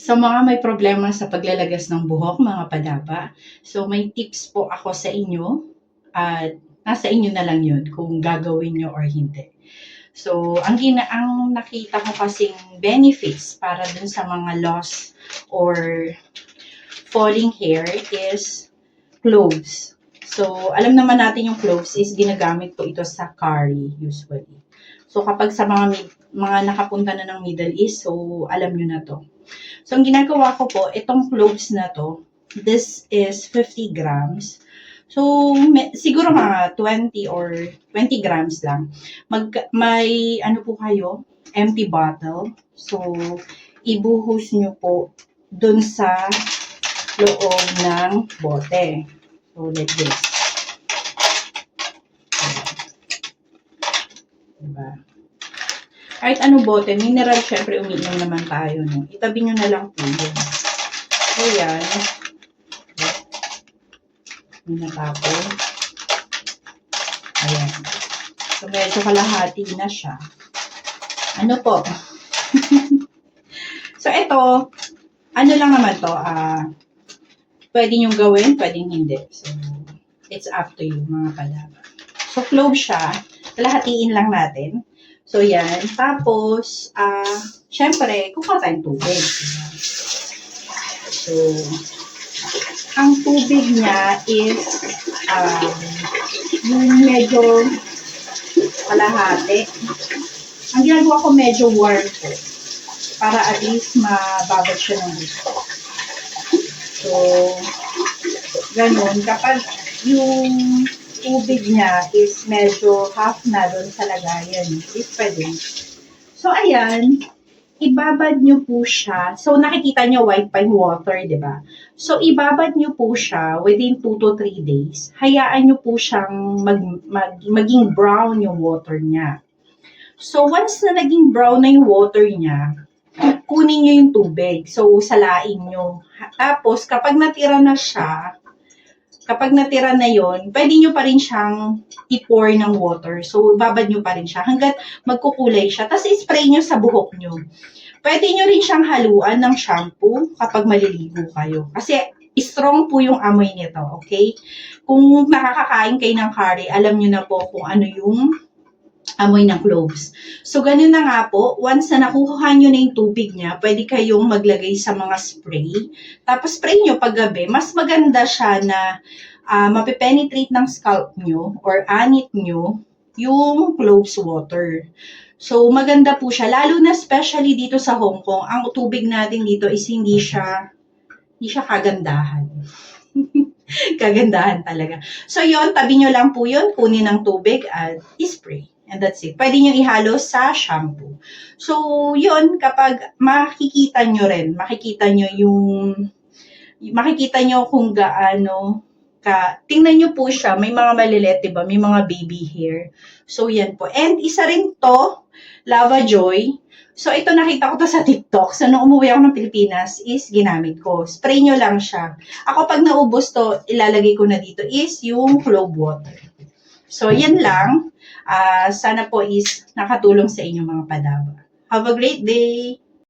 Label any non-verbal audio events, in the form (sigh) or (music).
Sa mga may problema sa paglalagas ng buhok, mga padaba, so may tips po ako sa inyo at nasa inyo na lang yun kung gagawin nyo or hindi. So, ang, gina ang nakita ko kasing benefits para dun sa mga loss or falling hair is cloves. So, alam naman natin yung cloves is ginagamit po ito sa curry usually. So, kapag sa mga mga nakapunta na ng Middle East, so alam nyo na to. So, ang ginagawa ko po, itong cloves na to, this is 50 grams. So, may, siguro mga 20 or 20 grams lang. Mag, may, ano po kayo, empty bottle. So, ibuhos nyo po dun sa loob ng bote. So, like this. Diba? Kahit ano bote, mineral, syempre umiinom naman tayo. No? Itabi nyo na lang po yun. So, yan. Yung natapon. Ayan. So, medyo kalahati na siya. Ano po? (laughs) so, ito, ano lang naman to, ah, pwede nyo gawin, pwedeng hindi. So, it's up to you, mga kalaba. So, clove siya. Kalahatiin lang natin. So, yan. Tapos, ah, syempre, kukuha tayong tubig. So, ang tubig niya is um, medyo kalahati. Ang ginagawa ko medyo warm po para at least mababad siya ng gusto. So, ganun. Kapag yung tubig niya is medyo half na doon sa lagayan, is pwede. So, ayan, ibabad nyo po siya. So, nakikita nyo white pine water, di ba? So, ibabad nyo po siya within 2 to 3 days. Hayaan nyo po siyang mag, mag, maging brown yung water niya. So, once na naging brown na yung water niya, kunin nyo yung tubig. So, salain nyo. Tapos, kapag natira na siya, kapag natira na yon, pwede nyo pa rin siyang i-pour ng water. So, babad nyo pa rin siya hanggat magkukulay siya. Tapos, i-spray nyo sa buhok nyo. Pwede nyo rin siyang haluan ng shampoo kapag maliligo kayo. Kasi, strong po yung amoy nito, okay? Kung nakakakain kayo ng curry, alam nyo na po kung ano yung amoy ng cloves. So, ganun na nga po, once na nakuha nyo na yung tubig niya, pwede kayong maglagay sa mga spray. Tapos, spray nyo pag gabi, mas maganda siya na uh, mapipenetrate ng scalp nyo or anit nyo yung cloves water. So, maganda po siya. Lalo na especially dito sa Hong Kong, ang tubig natin dito is hindi siya, hindi siya kagandahan. (laughs) kagandahan talaga. So, yon tabi nyo lang po yun, kunin ng tubig at spray. And that's it. Pwede nyo ihalo sa shampoo. So, yun, kapag makikita nyo rin, makikita nyo yung, makikita nyo kung gaano ka, tingnan nyo po siya, may mga malilit, diba? May mga baby hair. So, yan po. And isa rin to, Lava Joy. So, ito nakita ko to sa TikTok. So, nung umuwi ako ng Pilipinas, is ginamit ko. Spray nyo lang siya. Ako, pag naubos to, ilalagay ko na dito is yung clove water. So, yan lang. Ah, sana po is nakatulong sa inyo mga padaba. Have a great day!